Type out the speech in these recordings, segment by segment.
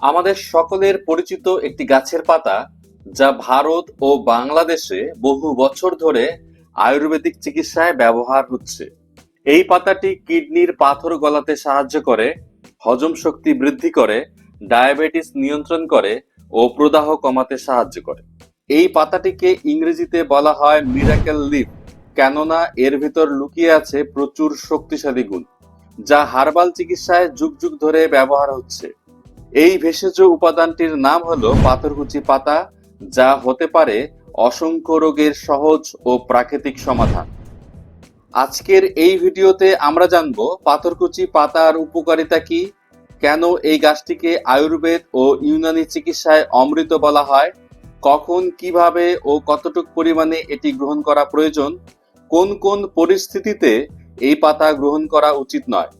আমাদের সকলের পরিচিত একটি গাছের পাতা, যা ভারত ও বাংলাদেশে বহু বছর ধরে আয়ুর্বেদিক চিকিৎসায় ব্যবহার হচ্ছে। এই পাতাটি কিডনির পাথর গলাতে সাহায্য করে, হজম শক্তি বৃদ্ধি করে, ডায়াবেটিস নিয়ন্ত্রণ করে ও প্রদাহ কমাতে সাহায্য করে। এই পাতাটিকে ইংরেজিতে বলা হয় মিরাকেল লিফ, কেননা এর ভিতর লুকিয়ে আছে প্রচুর শক্তিশালী গুণ, যা হার্বাল চিকিৎসায় যুগ যুগ ধরে ব্যবহার হচ্ছে। এই ভেষজ উপাদানটির নাম হলো পাথরকুচি পাতা, যা হতে পারে অসংখ্য রোগের সহজ ও প্রাকৃতিক সমাধান। আজকের এই ভিডিওতে আমরা জানব পাথরকুচি পাতার উপকারিতা কি, কেন এই গাছটিকে আয়ুর্বেদ ও ইউনানি চিকিৎসায় অমৃত বলা হয়, কখন, কীভাবে ও কতটুক পরিমাণে এটি গ্রহণ করা প্রয়োজন, কোন কোন পরিস্থিতিতে এই পাতা গ্রহণ করা উচিত নয়।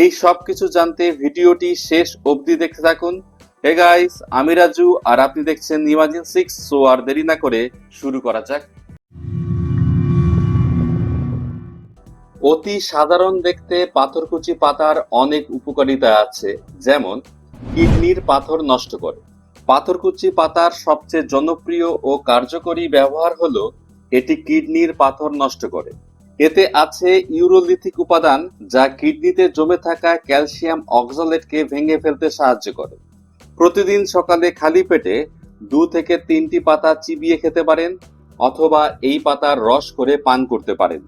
এই সব কিছু জানতে ভিডিওটি শেষ অবধি দেখতে থাকুন। হে গাইস আমি রাজু আর আপনি দেখছেন ইমাজিন সিক্স সো আর দেরি না করে শুরু করা যাক। অতি সাধারণ দেখতে পাথরকুচি পাতার অনেক উপকারিতা আছে, যেমন কিডনির পাথর নষ্ট করে। পাথরকুচি পাতার সবচেয়ে জনপ্রিয় ও কার্যকরী ব্যবহার হলো, এটি কিডনির পাথর নষ্ট করে। এতে আছে ইউরোলিথিক উপাদান যা কিডনিতে জমে থাকা ক্যালসিয়াম অক্সালেটকে ভেঙে ফেলতে সাহায্য করে। প্রতিদিন সকালে খালি পেটে দু থেকে তিনটি পাতা চিবিয়ে খেতে পারেন অথবা এই পাতার রস করে পান করতে পারেন।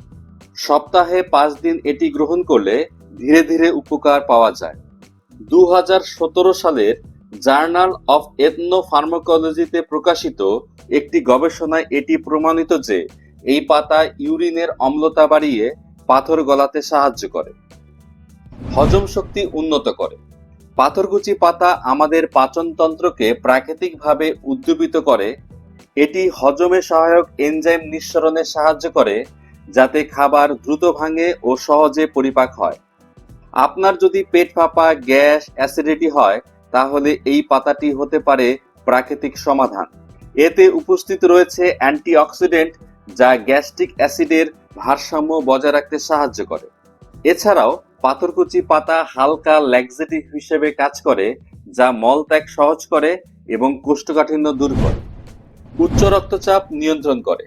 সপ্তাহে পাঁচ দিন এটি গ্রহণ করলে ধীরে ধীরে উপকার পাওয়া যায়। দু হাজার সতেরো সালের জার্নাল অফ এথনো ফার্মাকোলজিতে প্রকাশিত একটি গবেষণায় এটি প্রমাণিত যে এই পাতা ইউরিনের অম্লতা বাড়িয়ে পাথর গলাতে সাহায্য করে। হজম শক্তি উন্নত করে। পাথরকুচি পাতা আমাদের পাচনতন্ত্রকে প্রাকৃতিকভাবে উদ্দীপিত করে। এটি হজমে সহায়ক এনজাইম নিঃসরণে সাহায্য করে, যাতে খাবার দ্রুত ভাঙে ও সহজে পরিপাক হয়। আপনার যদি পেট ফাঁপা, গ্যাস, অ্যাসিডিটি হয়, তাহলে এই পাতাটি হতে পারে প্রাকৃতিক সমাধান। এতে উপস্থিত রয়েছে অ্যান্টিঅক্সিডেন্ট যা গ্যাস্ট্রিক অ্যাসিডের ভারসাম্য বজায় রাখতে সাহায্য করে। এছাড়াও, পাথরকুচি পাতা হালকা ল্যাক্সেটিভ হিসেবে কাজ করে, যা মলত্যাগ সহজ করে এবং কোষ্ঠকাঠিন্য দূর করে। উচ্চ রক্তচাপ নিয়ন্ত্রণ করে।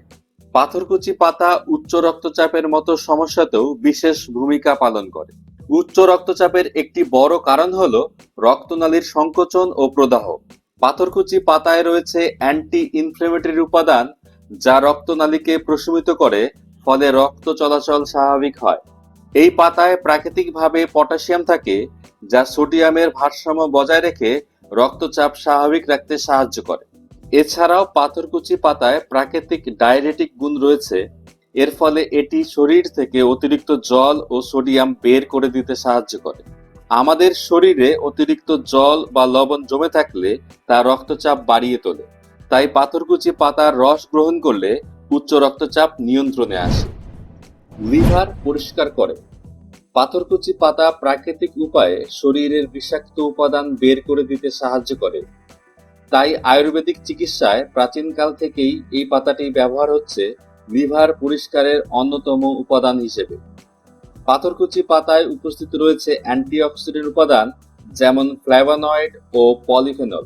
পাথরকুচি পাতা উচ্চ রক্তচাপের মতো সমস্যাতেও বিশেষ ভূমিকা পালন করে। উচ্চ রক্তচাপের একটি বড় কারণ হল রক্তনালীর সংকোচন ও প্রদাহ। পাথরকুচি পাতায় রয়েছে অ্যান্টি ইনফ্লেমেটরি উপাদান যা রক্তনালীকে প্রশমিত করে, ফলে রক্ত চলাচল স্বাভাবিক হয়। এই পাতায় প্রাকৃতিকভাবে পটাশিয়াম থাকে, যা সোডিয়ামের ভারসাম্য বজায় রেখে রক্তচাপ স্বাভাবিক রাখতে সাহায্য করে। এছাড়াও পাথরকুচি পাতায় প্রাকৃতিক ডায়রেটিক গুণ রয়েছে। এর ফলে এটি শরীর থেকে অতিরিক্ত জল ও সোডিয়াম বের করে দিতে সাহায্য করে। আমাদের শরীরে অতিরিক্ত জল বা লবণ জমে থাকলে তা রক্তচাপ বাড়িয়ে তোলে। তাই পাথরকুচি পাতার রস গ্রহণ করলে উচ্চ রক্তচাপ নিয়ন্ত্রণে আসে। লিভার পরিষ্কার করে। পাথরকুচি পাতা প্রাকৃতিক উপায়ে শরীরের বিষাক্ত উপাদান বের করে দিতে সাহায্য করে। তাই আয়ুর্বেদিক চিকিৎসায় প্রাচীনকাল থেকেই এই পাতাটি ব্যবহার হচ্ছে লিভার পরিষ্কারের অন্যতম উপাদান হিসেবে। পাথরকুচি পাতায় উপস্থিত রয়েছে অ্যান্টিঅক্সিডেন্ট উপাদান, যেমন ফ্ল্যাভানয়েড ও পলিফেনল।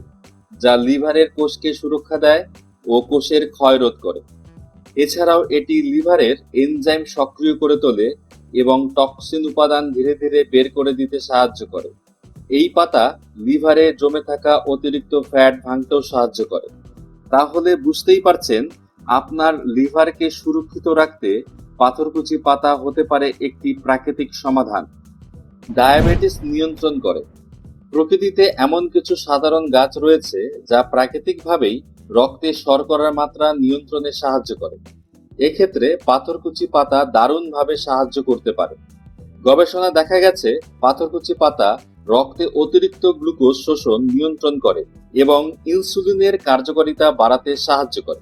যা লিভারের কোষকে সুরক্ষা দেয় ও কোষের ক্ষয় রোধ করে। এছাড়াও এটি লিভারের এনজাইম সক্রিয় করে তোলে এবং টক্সিন উপাদান ধীরে ধীরে বের করে দিতে সাহায্য করে। এই পাতা লিভারে জমে থাকা অতিরিক্ত ফ্যাট ভাঙতেও সাহায্য করে। তাহলে বুঝতেই পারছেন, আপনার লিভারকে সুরক্ষিত রাখতে পাথরকুচি পাতা হতে পারে একটি প্রাকৃতিক সমাধান। ডায়াবেটিস নিয়ন্ত্রণ করে। প্রকৃতিতে এমন কিছু সাধারণ গাছ রয়েছে যা প্রাকৃতিকভাবেই রক্তে শর্করার মাত্রা নিয়ন্ত্রণে সাহায্য করে। এক্ষেত্রে পাথরকুচি পাতা দারুণভাবে সাহায্য করতে পারে। গবেষণা দেখা গেছে, পাথরকুচি পাতা রক্তে অতিরিক্ত গ্লুকোজ শোষণ নিয়ন্ত্রণ করে এবং ইনসুলিনের কার্যকারিতা বাড়াতে সাহায্য করে।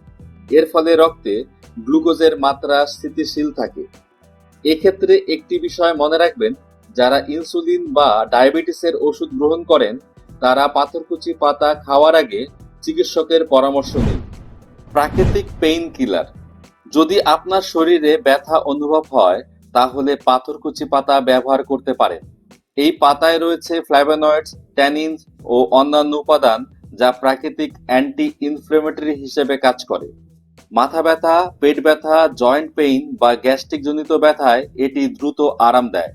এর ফলে রক্তে গ্লুকোজের মাত্রা স্থিতিশীল থাকে। এক্ষেত্রে একটি বিষয় মনে রাখবেন যারা ইনসুলিন বা ডায়াবেটিসের ওষুধ গ্রহণ করেন, তারা পাথরকুচি পাতা খাওয়ার আগে চিকিৎসকের পরামর্শ নিন। প্রাকৃতিক পেইন কিলার যদি আপনার শরীরে ব্যথা অনুভব হয়, তাহলে পাথরকুচি পাতা ব্যবহার করতে পারেন। এই পাতায় রয়েছে ফ্ল্যাভোনয়েডস ট্যানিনস ও অন্যান্য উপাদান যা প্রাকৃতিক অ্যান্টি ইনফ্লেমেটরি হিসেবে কাজ করে। মাথা ব্যথা, পেট ব্যথা জয়েন্ট পেইন বা গ্যাস্ট্রিক জনিত ব্যথায় এটি দ্রুত আরাম দেয়।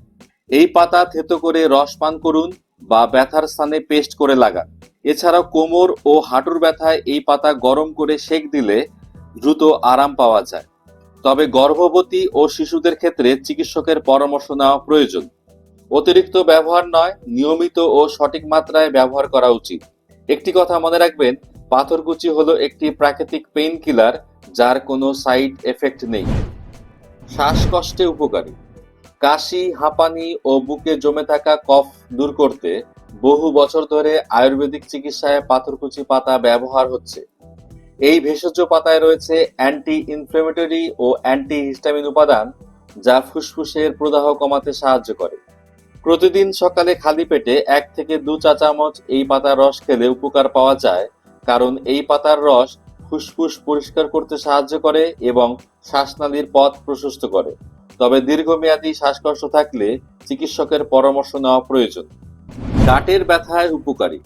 এই পাতা থেতো করে রস পান করুন বা ব্যথার স্থানে পেস্ট করে লাগান। এছাড়াও কোমর ও হাঁটুর ব্যথায় এই পাতা গরম করে সেক দিলে দ্রুত আরাম পাওয়া যায়। তবে গর্ভবতী ও শিশুদের ক্ষেত্রে চিকিৎসকের পরামর্শ নেওয়া প্রয়োজন। অতিরিক্ত ব্যবহার নয়, নিয়মিত ও সঠিক মাত্রায় ব্যবহার করা উচিত। একটি কথা মনে রাখবেন পাথরকুচি হলো একটি প্রাকৃতিক পেইন কিলার যার কোনো সাইড এফেক্ট নেই। শ্বাসকষ্টে উপকারী। কাশি, হাঁপানি ও বুকে জমে থাকা কফ দূর করতে বহু বছর ধরে আয়ুর্বেদিক চিকিৎসায় পাথরকুচি পাতা ব্যবহার হচ্ছে। এই ভেষজ পাতায় রয়েছে অ্যান্টি ইনফ্লেমেটরি ও অ্যান্টি হিস্টামিন উপাদান যা ফুসফুসের প্রদাহ কমাতে সাহায্য করে। প্রতিদিন সকালে খালি পেটে এক থেকে দু চা চামচ এই পাতার রস খেলে উপকার পাওয়া যায়, কারণ এই পাতার রস ফুসফুস পরিষ্কার করতে সাহায্য করে এবং শ্বাসনালীর পথ প্রশস্ত করে। তবে দীর্ঘমেয়াদী শ্বাসকষ্ট থাকলে চিকিৎসকের পরামর্শ নেওয়া প্রয়োজন। গাটের ব্যথায় উপকারী।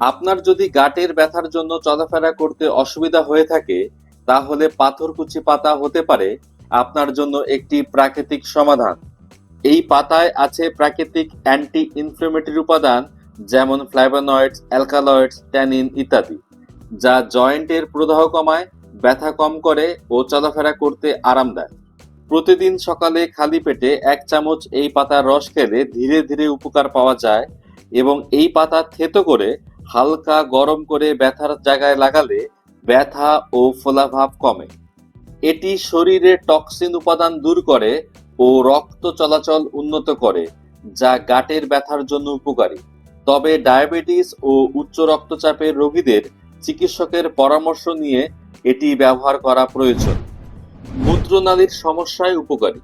আপনার যদি গাঁটের ব্যথার জন্য চলাফেরা করতে অসুবিধা হয়ে থাকে, তাহলে পাথরকুচি পাতা হতে পারে, আপনার জন্য একটি প্রাকৃতিক সমাধান। এই পাতায় আছে প্রাকৃতিক অ্যান্টি ইনফ্লেমেটরি উপাদান, যেমন ফ্ল্যাভোনয়েডস অ্যালকালয়েডস, ট্যানিন ইত্যাদি, যা জয়েন্টের প্রদাহ কমায়, ব্যথা কম করে ও চলাফেরা করতে আরাম দেয়। প্রতিদিন সকালে খালি পেটে এক চামচ এই পাতার রস খেলে ধীরে ধীরে উপকার পাওয়া যায় এবং এই পাতা থেতো করে হালকা গরম করে ব্যথার জায়গায় লাগালে ব্যথা ও ফোলাভাব কমে। এটি শরীরে টক্সিন উপাদান দূর করে ও রক্ত চলাচল উন্নত করে, যা গাটের ব্যথার জন্য উপকারী। তবে ডায়াবেটিস ও উচ্চ রক্তচাপের রোগীদের চিকিৎসকের পরামর্শ নিয়ে এটি ব্যবহার করা প্রয়োজন। মূত্রনালীর সমস্যায় উপকারী।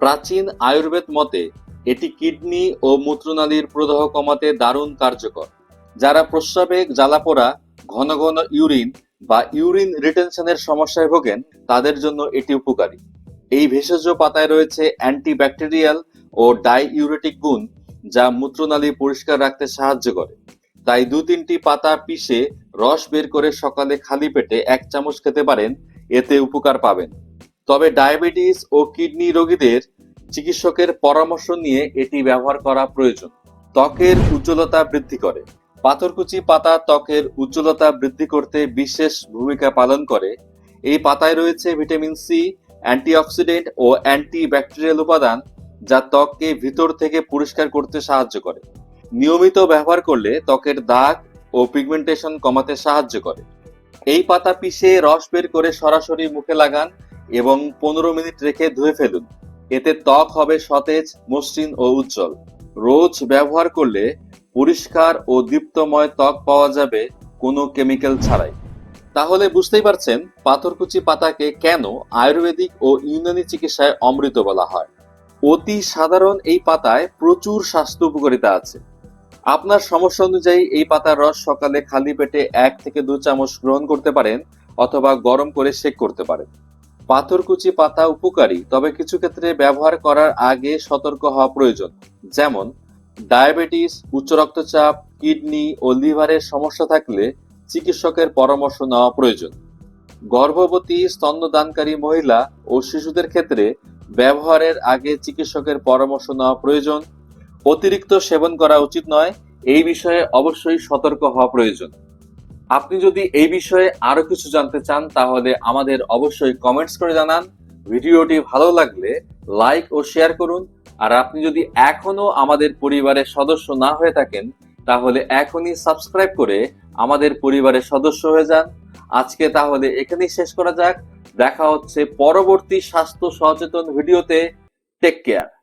প্রাচীন আয়ুর্বেদ মতে, এটি কিডনি ও মূত্রনালীর প্রদাহ কমাতে দারুণ কার্যকর, যারা প্রস্রাবে জ্বালাপোড়া, ঘন ঘন ইউরিন বা ইউরিন রিটেনশনের সমস্যায় ভোগেন, তাদের জন্য এটি উপকারী। এই ভেষজ পাতায় রয়েছে অ্যান্টিব্যাকটেরিয়াল ও ডাইইউরেটিক গুণ, যা মূত্রনালী পরিষ্কার রাখতে সাহায্য করে। তাই দু তিনটি পাতা পিষে রস বের করে সকালে খালি পেটে এক চামচ খেতে পারেন এতে উপকার পাবেন। তবে ডায়াবেটিস ও কিডনি রোগীদের চিকিৎসকের পরামর্শ নিয়ে এটি ব্যবহার করা প্রয়োজন। ত্বকের উজ্জ্বলতা বৃদ্ধি করে। পাথরকুচি পাতা ত্বকের উজ্জ্বলতা বৃদ্ধি করতে বিশেষ ভূমিকা পালন করে। এই পাতায় রয়েছে ভিটামিন সি, অ্যান্টিঅক্সিডেন্ট ও অ্যান্টি ব্যাকটেরিয়াল উপাদান যা ত্বককে ভিতর থেকে পরিষ্কার করতে সাহায্য করে। নিয়মিত ব্যবহার করলে ত্বকের দাগ ও পিগমেন্টেশন কমাতে সাহায্য করে। এই পাতা পিষে রস বের করে সরাসরি মুখে লাগান এবং পনেরো মিনিট রেখে ধুয়ে ফেলুন। এতে ত্বক হবে সতেজ, মসৃণ ও উজ্জ্বল। রোজ ব্যবহার করলে পরিষ্কার ও দীপ্তময় ত্বক পাওয়া যাবে কোনো কেমিক্যাল ছাড়াই। তাহলে বুঝতেই পারছেন পাথরকুচি পাতাকে কেন আয়ুর্বেদিক ও ইউনানি চিকিৎসায় অমৃত বলা হয়। অতি সাধারণ এই পাতায় প্রচুর স্বাস্থ্য উপকারিতা আছে। আপনার সমস্যা অনুযায়ী এই পাতার রস সকালে খালি পেটে এক থেকে দু চামচ গ্রহণ করতে পারেন অথবা গরম করে সেক করতে পারেন। পাথরকুচি পাতা উপকারী, তবে কিছু ক্ষেত্রে ব্যবহার করার আগে সতর্ক হওয়া প্রয়োজন। যেমন, ডায়াবেটিস, উচ্চ রক্তচাপ, কিডনি ও লিভারের সমস্যা থাকলে চিকিৎসকের পরামর্শ নেওয়া প্রয়োজন। গর্ভবতী, স্তন্যদানকারী মহিলা ও শিশুদের ক্ষেত্রে ব্যবহারের আগে চিকিৎসকের পরামর্শ নেওয়া প্রয়োজন। অতিরিক্ত সেবন করা উচিত নয়, এই বিষয়ে অবশ্যই সতর্ক হওয়া প্রয়োজন। আপনি যদি এই বিষয়ে আরও কিছু জানতে চান, তাহলে আমাদের অবশ্যই কমেন্টস করে জানান। ভিডিওটি ভালো লাগলে লাইক ও শেয়ার করুন। আর আপনি যদি এখনও আমাদের পরিবারের সদস্য না হয়ে থাকেন, তাহলে এখনই সাবস্ক্রাইব করে আমাদের পরিবারের সদস্য হয়ে যান। আজকে তাহলে এখানেই শেষ করা যাক। দেখা হচ্ছে পরবর্তী স্বাস্থ্য সচেতন ভিডিওতে। Take care